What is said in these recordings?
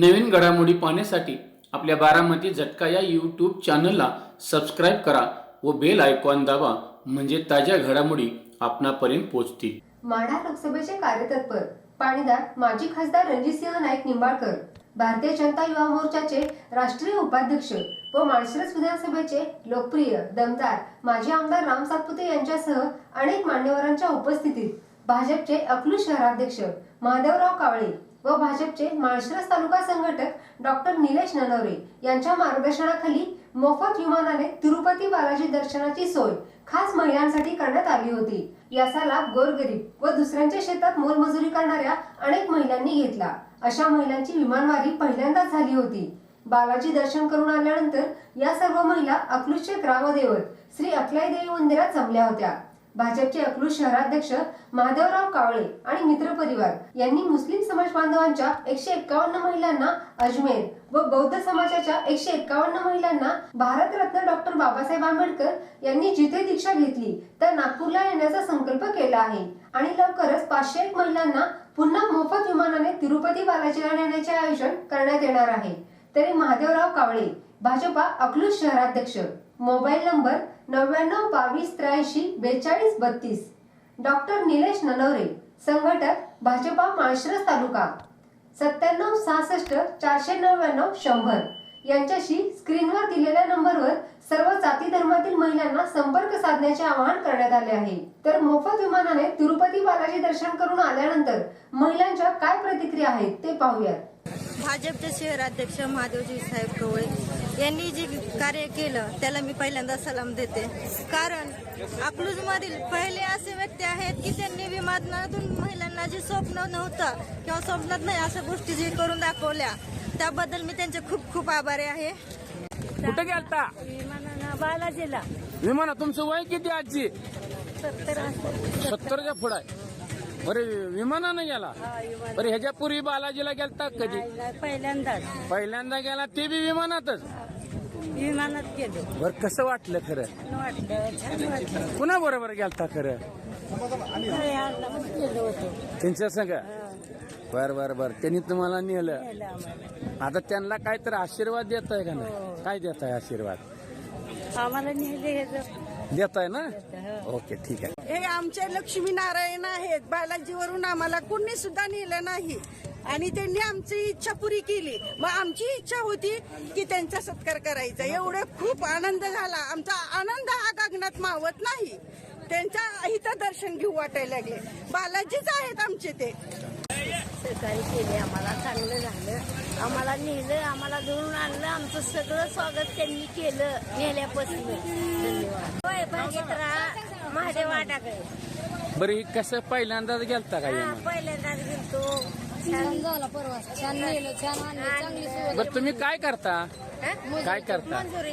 नवीन घडामोडी पाहण्यासाठी आपल्या बारामती झटका या यूट्यूब चॅनलला सबस्क्राईब करा व बेल आयकॉन दाबा म्हणजे ताज्या घडामोडी आपणापर्यंत पोहोचतील. माढा लोकसभेचे कार्यतत्पर पाणीदार माजी खासदार रणजितसिंह नाईक निंबाळकर भारतीय जनता युवा मोर्चाचे राष्ट्रीय उपाध्यक्ष व माळशिरस विधानसभेचे लोकप्रिय दमदार माजी आमदार राम सातपुते यांच्यासह अनेक मान्यवरांच्या उपस्थितीत भाजपचे अकलूज शहराध्यक्ष महादेवराव कावळे व भाजपचे माळशिरस तालुका संघटक डॉक्टर निलेश ननवरे यांच्या मार्गदर्शनाखाली मोफत विमानाने तिरुपती बालाजी दर्शनाची सोय खास महिलांसाठी करण्यात आली होती. याचा लाभ गोरगरीब व दुसऱ्यांच्या शेतात मोलमजुरी करणाऱ्या अनेक महिलांनी घेतला. अशा महिलांची विमानवारी पहिल्यांदाच झाली होती. बालाजी दर्शन करून आल्यानंतर या सर्व महिला अकलूजचे ग्रामदेवत श्री अकलाई देवी मंदिरात जमल्या होत्या. भाजपचे अकलूज शहराध्यक्ष महादेवराव कावळे आणि मित्रपरिवार यांनी मुस्लिम समाज बांधवांच्या एकशे एक्कावन्न महिलांना अजमेर व बौद्ध समाजाच्या एकशे एक्कावन्न महिलांना भारतरत्न डॉक्टर बाबासाहेब आंबेडकर यांनी जिथे दीक्षा घेतली तर नागपूरला येण्याचा संकल्प केला आहे. आणि लवकरच पाचशे एक महिलांना पुन्हा मोफत विमानाने तिरुपती बालाजीला नेण्याचे आयोजन करण्यात येणार आहे. तरी महादेवराव कावळे भाजपा अकलूज शहराध्यक्ष. मोबाईल नंबर नव्याण्णव बावीस त्र्याऐंशी बेचाळीस बत्तीस. डॉक्टर निलेश ननवरे संघटक भाजपा माळशिरस तालुका. सत्त्याण्णव सहासष्ट चारशे नव्याण्णव शंभर. यांच्याशी स्क्रीनवर दिलेल्या नंबरवर सर्व जाती धर्मातील महिलांना संपर्क साधण्याचे आवाहन करण्यात आले आहे. तर मोफत विमानाने तिरुपती बालाजी दर्शन करून आल्यानंतर महिलांच्या काय प्रतिक्रिया आहेत ते पाहूयात. भाजपचे शहराध्यक्ष महादेवजी साहेब कवळे यांनी जे कार्य केलं त्याला मी पहिल्यांदा सलाम देते. कारण अकलूजमधील पहिले असे व्यक्ती आहेत की त्यांनी विमानातून महिलांना जे स्वप्न नव्हतं किंवा स्वप्नात नाही अशा गोष्टी जे करून दाखवल्या त्याबद्दल मी त्यांचे खूप खूप आभारी आहे. कुठे गेलता? विमानानं बालाजीला. विमाना तुमचं वय किती आजची सत्तर सत्तरच्या पुढं बरे विमानानं गेला? बरे ह्याच्या पूर्वी बालाजीला गेलता कधी? पहिल्यांदाच. पहिल्यांदा गेला ते बी विमानातच? विमानात गेलो. बर कसं वाटलं खरं? वाटलं छान वाटलं. कुणा बरोबर गेलता खरं? गेलो होतो. त्यांच्या संग? बर बर बर. त्यांनी तुम्हाला नेलं. आता त्यांना काय तर आशीर्वाद देत आहे का नाही? काय देत आहे आशीर्वाद? आम्हाला नेले आहे ना? ओके ठीक आहे. हे आमचे लक्ष्मी नारायण आहेत. बालाजीवरून आम्हाला कोणी सुद्धा नेलं नाही. आणि त्यांनी आमची इच्छा पुरी केली. मग आमची इच्छा होती की त्यांचा सत्कार करायचा. एवढे खूप आनंद झाला. आमचा आनंद हा गगनात मावत नाही. त्यांच्या इथं दर्शन घेऊ वाटायला लागले. बालाजीच आहेत आमचे ते. सहकार्य केले आम्हाला. चांगलं झालं. आम्हाला नेलं आम्हाला धरून आणलं आमचं सगळं स्वागत त्यांनी केलं नेल्यापासून. धन्यवाद. होय महादेव बरं ही कसं पहिल्यांदाच गेलता का हा, पहिल्यांदाच गेलतो. छान. झाला परवा छान नेलं छान आणलं चांगली सोय बरं तुम्ही काय करता? हा? काय करता? मंजुरी.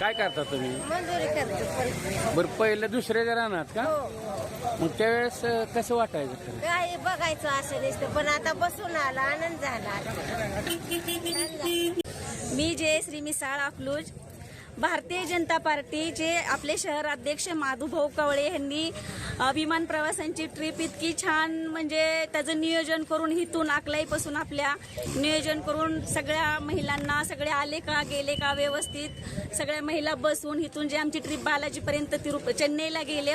काय करता तुम्ही? मंजुरी करतो पण बरं पहिलं दुसऱ्या राहणार का? हो. मग त्यावेळेस अं, कसं वाटायचं खरं? काय बघायचं असं दिसतं पण आता बसून आला आनंद झाला. मी जयश्री मिसाळ अकलूज भारतीय जनता पार्टीचे आपले शहर अध्यक्ष माधुभाऊ कवळे यांनी विमान प्रवासांची ट्रिप इतकी छान म्हणजे त्याचं नियोजन करून इथून अकलाईपासून आपल्या नियोजन करून सगळ्या महिलांना सगळे आले का गेले का व्यवस्थित सगळ्या महिला बसून इथून जे आमची ट्रिप बालाजीपर्यंत तिरुप चेन्नईला गेले.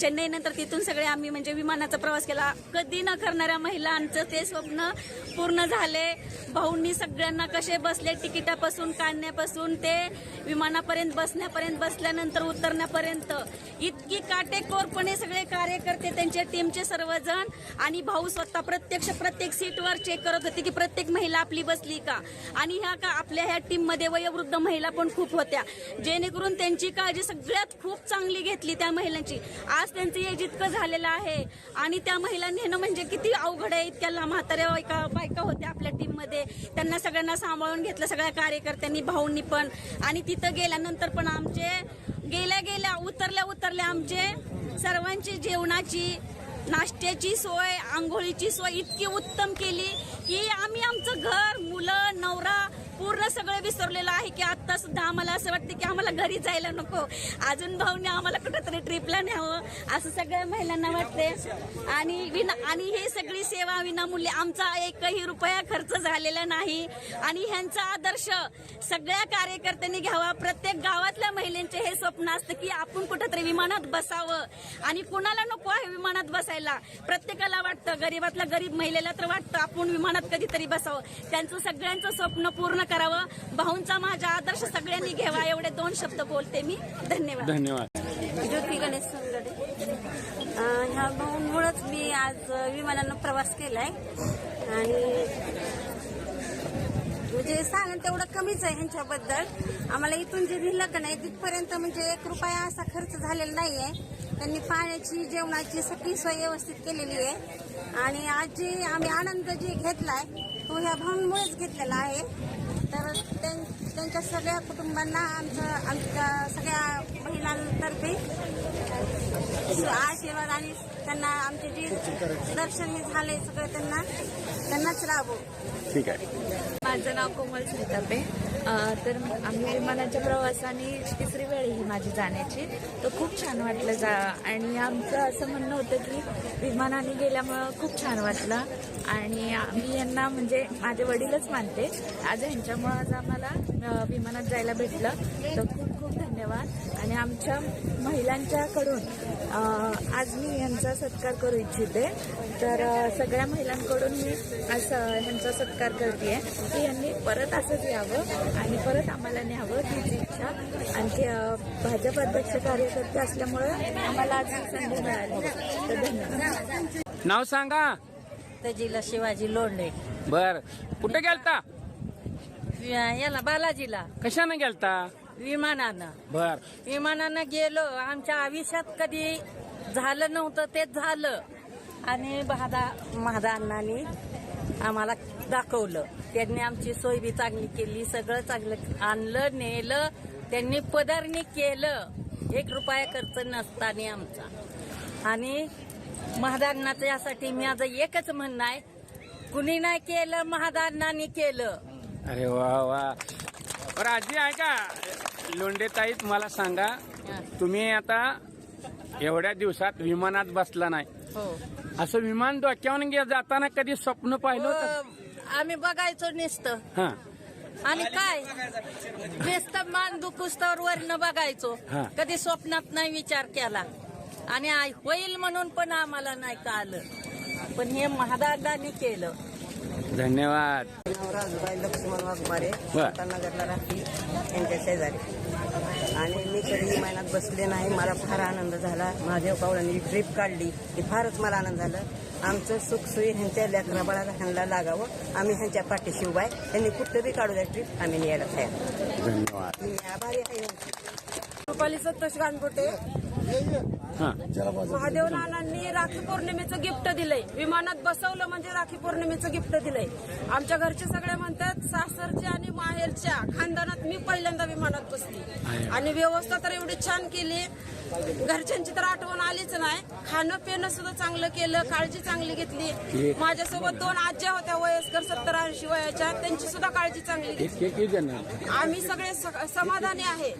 चेन्नईनंतर तिथून सगळे आम्ही म्हणजे विमानाचा प्रवास केला. कधी न करणाऱ्या महिलांचं ते स्वप्न पूर्ण झाले. भाऊंनी सगळ्यांना कसे बसले तिकिटापासून काढण्यापासून ते विमानापर्यंत बसण्यापर्यंत बसल्यानंतर उतरण्यापर्यंत इतकी काटेकोरपणे सगळे कार्यकर्ते त्यांच्या टीमचे सर्वजण आणि भाऊ स्वतः प्रत्यक्ष प्रत्येक सीटवर चेक करत होते की प्रत्येक महिला आपली बसली का? आणि ह्या का आपल्या ह्या टीममध्ये वयोवृद्ध महिला पण खूप होत्या. जेणेकरून त्यांची काळजी सगळ्यात खूप चांगली घेतली त्या महिलांची. आज त्यांचं हे जितकं झालेलं आहे आणि त्या महिला नेणं म्हणजे किती अवघड आहे इतक्या म्हाताऱ्या बायका बायका होत्या आपल्या टीममध्ये त्यांना सगळ्यांना सांभाळून घेतलं सगळ्या कार्यकर्त्यांनी भाऊंनी पण. आणि तिथं गेल्यानंतर पण आमचे गेल्या गेल्या उतरल्या उतरल्या आमचे सर्वांची जेवणाची नाश्त्याची सोय आंघोळीची सोय इतकी उत्तम केली की आम्ही आमचं घर मुलं नवरा पूर्ण सगळं विसरलेलं आहे की आता सुद्धा आम्हाला असं वाटतं की आम्हाला घरी जायला नको. अजून भाऊने आम्हाला कुठंतरी ट्रिपला न्यावं असं सगळ्या महिलांना वाटते आणि विना आणि ही सगळी सेवा विनामूल्य आमचा एकही रुपया खर्च झालेला नाही. आणि ह्यांचा आदर्श सगळ्या कार्यकर्त्यांनी घ्यावा. प्रत्येक गावातल्या महिलांचे हे स्वप्न असतं की आपण कुठंतरी विमानात बसावं. आणि कुणाला नको आहे विमानात बसायला? प्रत्येकाला वाटतं. गरीबातल्या गरीब महिलेला तर वाटतं आपण विमानात कधीतरी बसावं. त्यांचं सगळ्यांचं स्वप्न पूर्ण करावं. भाऊंचा माझा आदर्श सगळ्यांनी घ्यावा. एवढे दोन शब्द बोलते मी. धन्यवाद. धन्यवाद. ज्योती गणेश ह्या भाऊंमुळेच मी आज विमानानं प्रवास केलाय. आणि म्हणजे सांगा तेवढं कमीच आहे ह्यांच्याबद्दल. आम्हाला इथून जे दिलं का नाही तिथपर्यंत म्हणजे एक रुपया असा खर्च झालेला नाहीये. त्यांनी पाण्याची जेवणाची सगळी सोय व्यवस्थित केलेली आहे. आणि आज जे आम्ही आनंद जे घेतलाय तो ह्या भाऊंमुळेच घेतलेला आहे. तर त्यां- त्यांच्या सगळ्या कुटुंबांना आमचं आमच्या सगळ्या महिलांतर्फे आशीर्वाद आणि त्यांना आमचे जे दर्शन हे झाले सगळं त्यांना त्यांनाच लाभो ठीक आहे. माझं नाव कोमल सुतापे तर आम्ही विमानाच्या प्रवासाने तिसरी वेळ ही माझी जाण्याची. तर खूप छान वाटलं जा आणि आमचं असं म्हणणं होतं की विमानाने गेल्यामुळं खूप छान वाटलं. आणि मी यांना म्हणजे माझे वडीलच मानते. आज ह्यांच्यामुळं आज आम्हाला विमानात जायला भेटलं. तर खूप खूप धन्यवाद. आणि आमच्या महिलांच्याकडून आज मी यांचा सत्कार करू इच्छिते. तर सगळ्या महिलांकडून मी असं ह्यांचा सत्कार करते की यांनी परत असंच यावं आणि परत आम्हाला न्यावं हीच इच्छा. आणि ते अ, भाजप अध्यक्ष कार्यकर्ते असल्यामुळं आम्हाला आज संधी मिळाली. तर धन्यवाद. नाव सांगा. तजीला शिवाजी लोंढे. बर. कुठे गेलता? याला बालाजीला. कशाने गेलता? विमानानं. बर. विमानानं गेलो. आमच्या आयुष्यात कधी झालं नव्हतं तेच झालं. आणि महादा महादा अण्णांनी आम्हाला दाखवलं. त्यांनी आमची सोय बी चांगली केली सगळं चांगलं आणलं नेलं. त्यांनी पदारणी केलं. एक रुपया खर्च नसताना आमचा. आणि महादांनाचं यासाठी माझं एकच म्हणणं आहे. कुणी नाही केलं महादांनानी केलं. अरे वा वा. बरं आजी आहे का लोंढे ताई मला सांगा. तुम्ही आता एवढ्या दिवसात विमानात बसला नाही. हो. असं विमान डोक्यावर गे- जाताना कधी स्वप्न पाहिलं होतं? आम्ही बघायचो नुसतं. हा. आणि काय? नुसतं मान दुखुस्तवर वरनं बघायचो. हा. कधी स्वप्नात नाही विचार केला. आणि आय- होईल म्हणून पण आम्हाला नाही का आलं पण हे महादादांनी केलं. धन्यवाद. राजूबाई लक्ष्मण वाघमारे. नगरला राहते यांच्या शेजारी. आणि मी कधी विमानात बसले नाही मला फार आनंद झाला. महादेव कावळांनी ट्रिप काढली ती फारच मला आनंद झाला. आमचं सुखसोयी ह्यांच्या लेकरा बाळाला ह्यांना लागावं. आम्ही ह्यांच्या पाठीशी उभा आहे. त्यांनी कुठं बी काढू द्या ट्रिप आम्ही न्यायला तयार. धन्यवाद. मी आभारी आहे. रुपाली संतोष महादेव नानांनी राखी पौर्णिमेचं गिफ्ट दिलंय. विमानात बसवलं म्हणजे राखी पौर्णिमेचं गिफ्ट दिलंय. आमच्या घरचे सगळे म्हणतात सासरच्या आणि माहेरच्या खानदानात मी पहिल्यांदा विमानात बसली. आणि व्यवस्था तर एवढी छान केली. घरच्यांची तर आठवण आलीच नाही. खाणं पिणं सुद्धा चांगलं केलं काळजी चांगली घेतली. माझ्यासोबत दोन आज्या होत्या वयस्कर सत्तर ऐंशी वयाच्या. त्यांची सुद्धा काळजी चांगली घेतली. आम्ही सगळे समाधानी आहे.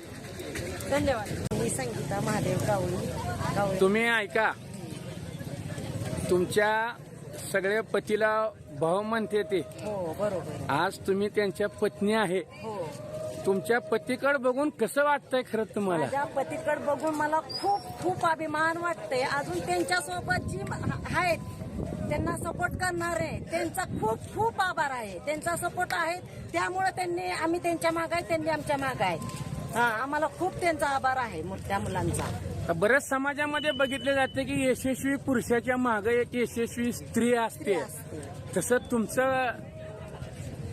धन्यवाद. संगीता महादेव कावळी कावळी तुम्ही ऐका. तुमच्या सगळ्या पतीला भाऊ म्हणते ते. हो बरोबर. आज तुम्ही त्यांच्या पत्नी आहे. हो. तुमच्या पतीकडे बघून कसं वाटतंय खरं तुम्हाला? माझ्या पतीकडे बघून मला खूप खूप अभिमान वाटतंय. अजून त्यांच्यासोबत जी आहेत त्यांना सपोर्ट करणारे त्यांचा खूप खूप आभार आहे. त्यांचा सपोर्ट आहे. त्यामुळे त्यांनी आम्ही त्यांच्या माग आहे त्यांनी आमच्या माग आहे. हा आम्हाला खूप त्यांचा आभार आहे मोठ्या मुलांचा. तर बऱ्याच समाजामध्ये बघितले जाते की यशस्वी पुरुषाच्या मागे एक यशस्वी स्त्री असते. तसं तुमचं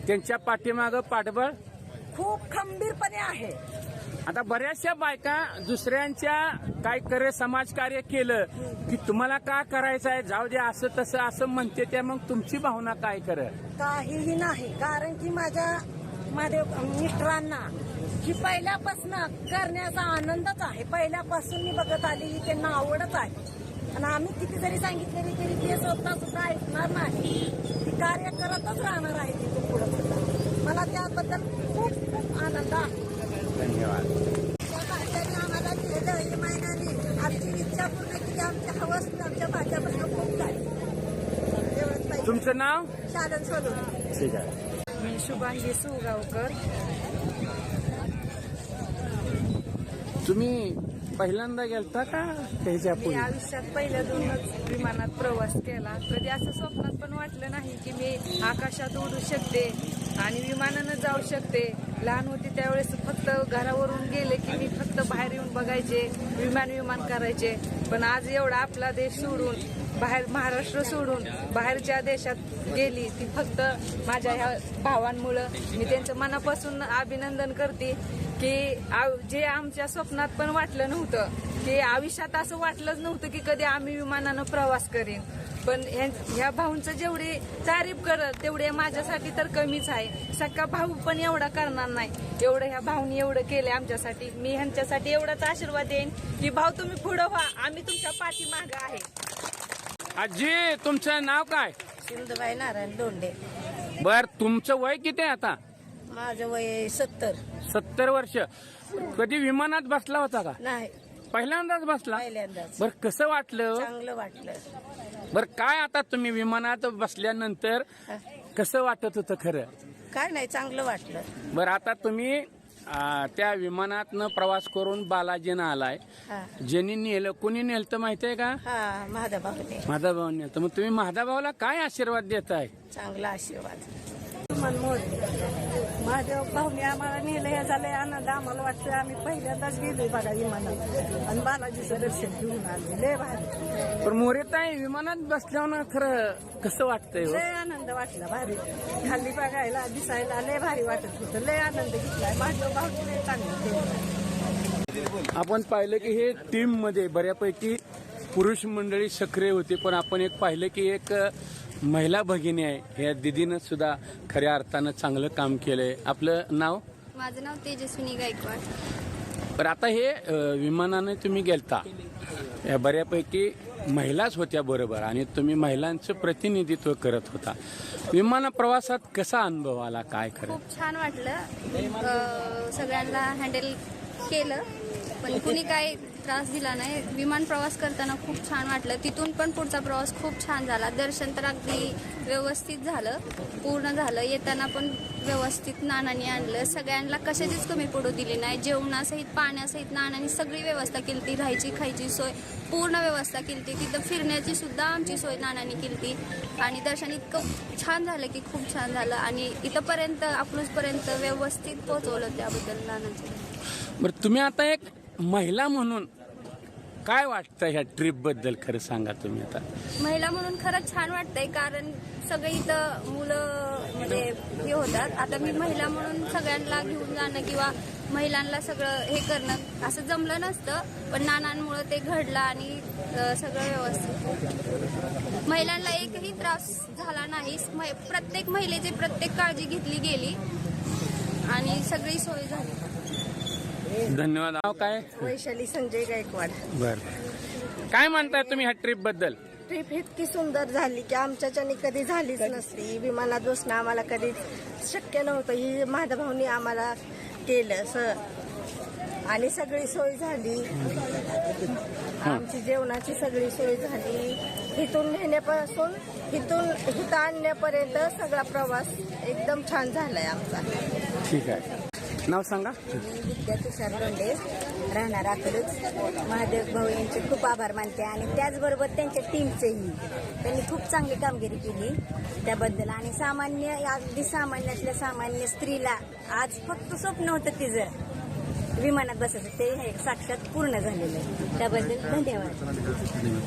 त्यांच्या पाठीमागं पाठबळ? खूप खंबीरपणे आहे. आता बऱ्याचशा बायका दुसऱ्यांच्या काय करे समाजकार्य केलं की तुम्हाला का करायचं आहे? जाऊ दे असं तसं असं म्हणते त्या मग तुमची भावना काय कर काहीही नाही कारण की माझ्या माझ्या मिस्टरांना ही पहिल्यापासून करण्याचा आनंदच आहे. पहिल्यापासून मी बघत आली त्यांना आवडच आहे. आणि आम्ही किती जरी सांगितले तरी ते स्वतः सुद्धा ऐकणार नाही. ती कार्य करतच राहणार आहे तिथून पुढे सुद्धा. मला त्याबद्दल खूप खूप आनंद आहे. धन्यवाद. त्या भारताने आम्हाला दिलेलं इमानाने आमची इच्छा पूर्ण केली. आमच्या हवस आमच्या भाजपनं खूप झाली तुमचं नाव? शालन सोडून ठीक आहे मी शुभांगी सुगावकर. तुम्ही पहिल्यांदा गेलता का त्याच्या मी आयुष्यात पहिल्यातूनच विमानात प्रवास केला. कधी असं स्वप्नात पण वाटलं नाही की मी आकाशात उडू शकते आणि विमानानं जाऊ शकते. लहान होती त्यावेळेस फक्त घरावरून गेले की मी फक्त बाहेर येऊन बघायचे विमान विमान करायचे. पण आज एवढा आपला देश सोडून बाहेर महाराष्ट्र सोडून बाहेरच्या देशात गेली ती फक्त माझ्या ह्या भावांमुळं. मी त्यांचं मनापासून अभिनंदन करते की आव- जे आमच्या स्वप्नात पण वाटलं नव्हतं की आयुष्यात असं वाटलंच नव्हतं की कधी आम्ही विमानानं प्रवास करीन. पण ह्या- ह्या भाऊंचं जेवढी तारीफ करत तेवढे माझ्यासाठी तर कमीच आहे. सक्का भाऊ पण एवढा करणार नाही. एवढं ह्या भाऊनी एवढं केलं आमच्यासाठी. मी ह्यांच्यासाठी एवढाच आशीर्वाद देईन की भाऊ तुम्ही पुढं व्हा. आम्ही तुमच्या पाठीमागं आहे. आजी तुमचं नाव काय? सिंधुबाई नारायण दोंडे बर तुमचं वय किती आहे आता? माझं वय सत्तर. सत्तर वर्ष. कधी विमानात बसला होता का? नाही. पहिल्यांदाच बसला? पहिल्यांदाच. बर कसं वाटलं? चांगलं वाटलं. बर काय आता तुम्ही विमानात बसल्यानंतर कसं वाटत होतं खरं? काय नाही चांगलं वाटलं. बर आता तुम्ही आ, त्या विमानातनं प्रवास करून बालाजीनं आलाय. हा. ज्यांनी नेलं कोणी नेलं तर माहितीये का? हा महादेवाने माझा भाऊ नेलं. मग तुम्ही महादाभाऊला काय आशीर्वाद देताय? चांगला आशीर्वाद. मनमोड महादेव भाऊने आम्हाला नेलं हे झालंय आनंद. आम्हाला वाटतं आम्ही पहिल्यांदाच गेलो बघा विमानात. आणि बालाजीचं दर्शन घेऊन आलो लय भारी. पण मोरेताई विमानात बसल्यावर खरं कसं वाटतंय हो? लय आनंद वाटला भारी. खाली बघायला दिसायला लय भारी वाटत होतं. लय आनंद घेतलाय. महादेव भाऊने लय चांगलं केलं. आपण पाहिलं की हे टीममध्ये बऱ्यापैकी पुरुष मंडळी सक्रिय होती पण आपण एक पाहिलं की एक महिला भगिनी आहे. या दिदीनं सुद्धा खऱ्या अर्थानं चांगलं काम केलंय. आपलं नाव? माझं नाव तेजस्विनी गायकवाड. पण आता हे अ, विमानाने तुम्ही गेलता. या बऱ्यापैकी महिलाच होत्या बरोबर आणि तुम्ही महिलांचं प्रतिनिधित्व करत होता. विमान प्रवासात कसा अनुभव आला? काय खरं? खूप छान वाटलं. अं, सगळ्यांना हँडल केलं. पण कुणी काय त्रास दिला नाही. विमान प्रवास करताना खूप छान वाटलं. तिथून पण पुढचा प्रवास खूप छान झाला. दर्शन तर अगदी व्यवस्थित झालं. पूर्ण झालं. येताना पण व्यवस्थित नानांनी आणलं. सगळ्यांना कशाचीच कमी पडू दिली नाही. जेवणासहित पाण्यासहित नानांनी सगळी व्यवस्था केली ती. राहायची खायची सोय पूर्ण व्यवस्था केली तिथं फिरण्याची सुद्धा आमची सोय नानांनी केली आणि दर्शन इतकं छान झालं की खूप छान झालं. आणि इथंपर्यंत अकलूजपर्यंत व्यवस्थित पोहोचवलं त्याबद्दल नानांचं. बरं तुम्ही आता एक महिला म्हणून काय वाटतं ह्या ट्रिपबद्दल? खरं सांगा तुम्ही आता. महिला म्हणून खरंच छान वाटतंय कारण सगळे इथं मुलं म्हणजे हे होतात. आता मी महिला म्हणून सगळ्यांना घेऊन जाणं किंवा महिलांना सगळं हे करणं असं जमलं नसतं पण नानांमुळं ते घडलं आणि अं, सगळं व्यवस्थित. महिलांना एकही त्रास झाला नाही. मै- प्रत्येक महिलेची प्रत्येक काळजी घेतली गेली आणि सगळी सोय झाली. धन्यवाद. नाव काय? वैशाली संजय गायकवाड. बर. काय म्हणताय तुम्ही ह्या ट्रिपबद्दल? ट्रिप इतकी सुंदर झाली की आमच्याच्यानी कधी झालीच नसती. विमानात बसणं आम्हाला कधी शक्य नव्हतं. ही महादेवभाऊनी आम्हाला केलं स. आणि सगळी सोय झाली. आमची जेवणाची सगळी सोय झाली. इथून नेण्यापासून इथून इथं आणण्यापर्यंत सगळा प्रवास एकदम छान झालाय आमचा. ठीक आहे. नाव सांगा. मी विद्या तुषार लोंढे राहणार अकलूच महादेव भाऊ यांचे खूप आभार मानते आणि त्याचबरोबर त्यांच्या टीमचेही त्यांनी खूप चांगली कामगिरी केली त्याबद्दल. आणि सामान्य अगदी सामान्यातल्या सामान्य स्त्रीला आज फक्त स्वप्न होतं तिचं. विमानात बसायचं ते हे साक्षात पूर्ण झालेलं आहे. त्याबद्दल धन्यवाद.